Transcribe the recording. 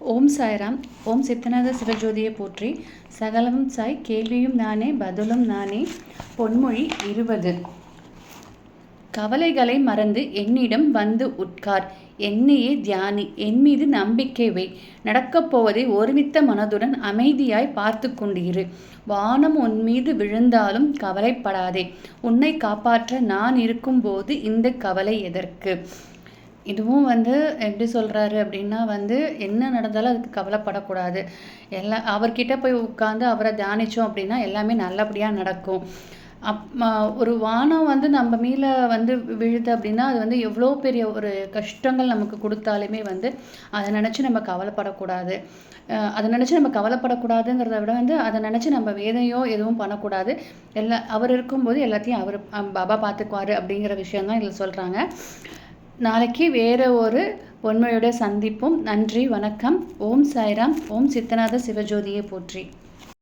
ஓம் சாய்ராம். ஓம் சித்தநாத சிவஜோதியை போற்றி சகலமும் சாய் கேள்வியும் நானே பதிலும் நானே. பொன்மொழி இருபது. கவலைகளை மறந்து என்னிடம் வந்து உட்கார். என்னையே தியானி என் மீது நம்பிக்கை வை. நடக்கப் போவதை ஒருமித்த மனதுடன் அமைதியாய் பார்த்து கொண்டிரு. வானம் உன் மீது விழுந்தாலும் கவலைப்படாதே. உன்னை காப்பாற்ற நான் இருக்கும்போது இந்த கவலை எதற்கு? இதுவும் வந்து எப்படி சொல்கிறாரு அப்படின்னா வந்து என்ன நடந்தாலும் அதுக்கு கவலைப்படக்கூடாது. எல்லா அவர்கிட்ட போய் உட்காந்து அவரை தியானித்தோம் அப்படின்னா எல்லாமே நல்லபடியாக நடக்கும். அப் ஒரு வானம் வந்து நம்ம மேலே வந்து விழுது அப்படின்னா அது வந்து எவ்வளோ பெரிய ஒரு கஷ்டங்கள் நமக்கு கொடுத்தாலுமே வந்து அதை நினச்சி நம்ம கவலைப்படக்கூடாது. அதை நினச்சி நம்ம கவலைப்படக்கூடாதுங்கிறத விட வந்து அதை நினச்சி நம்ம வேதையோ எதுவும் பண்ணக்கூடாது. எல்லா அவர் இருக்கும்போது எல்லாத்தையும் அவர் பாபா பார்த்துக்குவார் அப்படிங்கிற விஷயந்தான் இதில் சொல்கிறாங்க நாளைக்கு வேறு ஒரு பொன்மையோட சந்திப்போம். நன்றி வணக்கம். ஓம் சாய்ராம். ஓம் சித்தநாத சிவஜோதியை போற்றி.